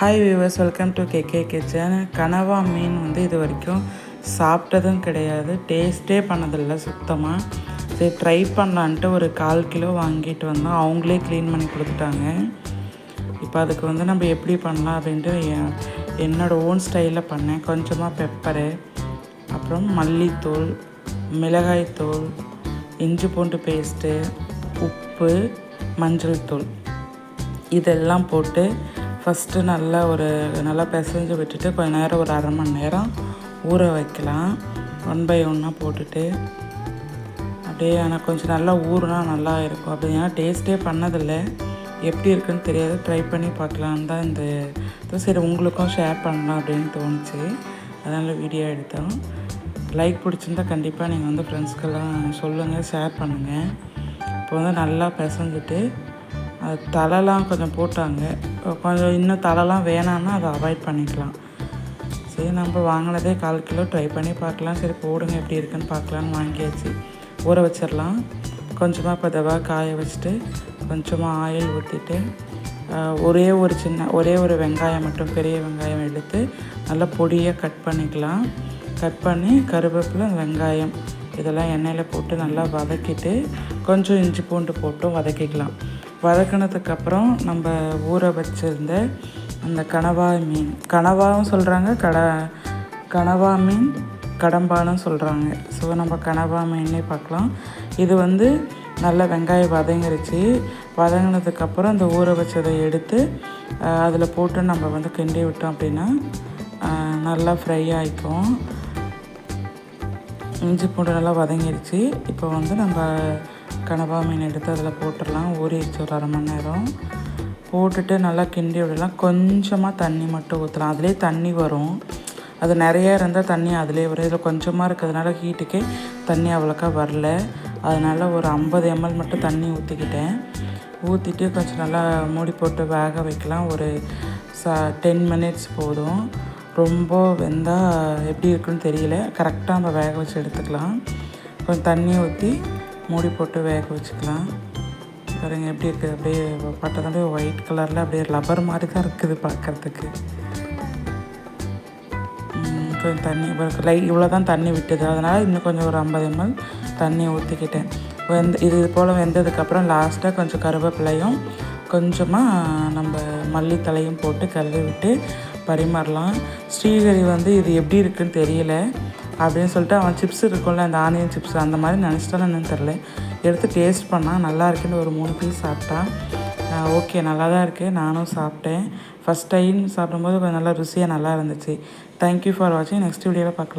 Hi viewers welcome to KK kitchen கனவா மீன் வந்து இது வரைக்கும் சாப்பிட்டதும் கிடையாது. டேஸ்ட்டே பண்ணதில்லை சுத்தமாக சரி ட்ரை பண்ணலான்ட்டு ஒரு கால் கிலோ வாங்கிட்டு வந்தோம். அவங்களே க்ளீன் பண்ணி கொடுத்துட்டாங்க. இப்போ அதுக்கு வந்து நம்ம எப்படி பண்ணலாம் அப்படின்ட்டு என்னோடய ஓன் ஸ்டைலில் பண்ணேன். கொஞ்சமாக பெப்பரு அப்புறம் மல்லித்தூள் மிளகாய்த்தூள் இஞ்சி பூண்டு பேஸ்ட்டு உப்பு மஞ்சள் தூள். இதெல்லாம் போட்டு ஃபஸ்ட்டு நல்லா ஒரு நல்லா பிசைஞ்சு விட்டுட்டு கொஞ்ச நேரம் ஒரு அரை மணி நேரம் ஊற வைக்கலாம். ஒன் பை ஒன்னாக போட்டுட்டு. அப்படியே ஆனால் கொஞ்சம் நல்லா ஊறுனா நல்லா இருக்கும். அப்படி ஏன்னா டேஸ்ட்டே பண்ணதில்லை. எப்படி இருக்குன்னு தெரியாது. ட்ரை பண்ணி பார்க்கலான்னு தான் இந்த சரி உங்களுக்கும் ஷேர் பண்ணலாம் அப்படின்னு தோணுச்சு. அதனால் வீடியோ எடுத்தோம். லைக் பிடிச்சிருந்தா கண்டிப்பாக நீங்கள் வந்து ஃப்ரெண்ட்ஸ்க்கெல்லாம் சொல்லுங்கள் ஷேர் பண்ணுங்கள் இப்போ வந்து நல்லா பிசைஞ்சிட்டு அது தலைலாம் கொஞ்சம் போட்டாங்க. கொஞ்சம் இன்னும் தலைலாம் வேணான்னா அதை அவாய்ட் பண்ணிக்கலாம். சரி நம்ம வாங்கினதே கால் கிலோ ட்ரை பண்ணி பார்க்கலாம். சரி போடுங்க எப்படி இருக்குன்னு பார்க்கலான்னு வாங்கியாச்சு. ஊற வச்சிடலாம். கொஞ்சமாக இப்போ தவா காய வச்சுட்டு கொஞ்சமாக ஆயில் ஊற்றிட்டு ஒரே ஒரு சின்ன ஒரே ஒரு வெங்காயம் மட்டும் பெரிய வெங்காயம் எடுத்து நல்லா பொடியாக கட் பண்ணிக்கலாம். கட் பண்ணி கருவேப்பிலை வெங்காயம் இதெல்லாம் எண்ணெயில் போட்டு நல்லா வதக்கிட்டு கொஞ்சம் இஞ்சி பூண்டு போட்டும் வதக்கிக்கலாம். வதக்கினதுக்கப்புறம் நம்ம ஊற வச்சுருந்த அந்த கனவா மீன். கனவாவும் சொல்கிறாங்க கட கனவா மீன் கடம்பானும் சொல்கிறாங்க ஸோ நம்ம கனவா மீனே பார்க்கலாம். இது வந்து நல்லா வெங்காயம் வதங்கிருச்சு. வதங்கினதுக்கப்புறம் அந்த ஊற வச்சதை எடுத்து அதில் போட்டு நம்ம வந்து கிண்டி விட்டோம் அப்படின்னா நல்லா ஃப்ரை ஆகிக்கும் இஞ்சி பூண்டு நல்லா வதங்கிருச்சு. இப்போ வந்து நம்ம கனவா மீன் எடுத்து அதில் போட்டுடலாம். ஊறிடுச்சு ஒரு அரை மணி நேரம். போட்டுட்டு நல்லா கிண்டி விடலாம். கொஞ்சமாக தண்ணி மட்டும் ஊற்றலாம் அதிலே தண்ணி வரும். அது நிறையா இருந்தால் தண்ணி அதிலே வரும். இதில் கொஞ்சமாக இருக்கிறதுனால ஹீட்டுக்கே தண்ணி அவ்வளோக்கா வரல. அதனால் ஒரு ஐம்பது எம்எல் மட்டும் தண்ணி ஊற்றிக்கிட்டேன் ஊற்றிட்டு கொஞ்சம் நல்லா மூடி போட்டு வேக வைக்கலாம். ஒரு ச டென் மினிட்ஸ் போதும். ரொம்ப வெந்தால் எப்படி இருக்குன்னு தெரியல. கரெக்டாக நம்ம வேக வச்சு எடுத்துக்கலாம். கொஞ்சம் தண்ணி ஊற்றி மூடி போட்டு வேக வச்சுக்கலாம். பாருங்க எப்படி இருக்குது அப்படியே பட்டது ஒயிட் கலரில் அப்படியே லப்பர் மாதிரி தான் இருக்குது பார்க்குறதுக்கு. கொஞ்சம் தண்ணி லை இவ்வளோ தான் தண்ணி விட்டுது. அதனால் இன்னும் கொஞ்சம் ஒரு ஐம்பது எம்எல் தண்ணி ஊற்றிக்கிட்டேன் வெந்த இது போல் வெந்ததுக்கப்புறம் லாஸ்ட்டாக கொஞ்சம் கருவேப்பிலையும் கொஞ்சமாக நம்ம மல்லித்தலையும் போட்டு கழுவி விட்டு பரிமாறலாம். ஸ்ரீஹரி வந்து இது எப்படி இருக்குன்னு தெரியல. அப்படின்னு சொல்லிட்டு அவன் சிப்ஸ் இருக்கும்ல அந்த ஆனியன் சிப்ஸ் அந்த மாதிரி நினச்சிட்டாலும் என்னன்னு தெரில எடுத்து டேஸ்ட் பண்ணால் நல்லா இருக்குன்னு ஒரு மூணு பீஸ் சாப்பிட்டான் ஓகே நல்லா தான் இருக்குது நானும் சாப்பிட்டேன். ஃபஸ்ட் டைம் சாப்பிடும்போது கொஞ்சம் நல்லா ருசியாக நல்லா இருந்துச்சு. தேங்க்யூ ஃபார் வாட்சிங் நெக்ஸ்ட் வீடியோவில் பார்க்கலாம்.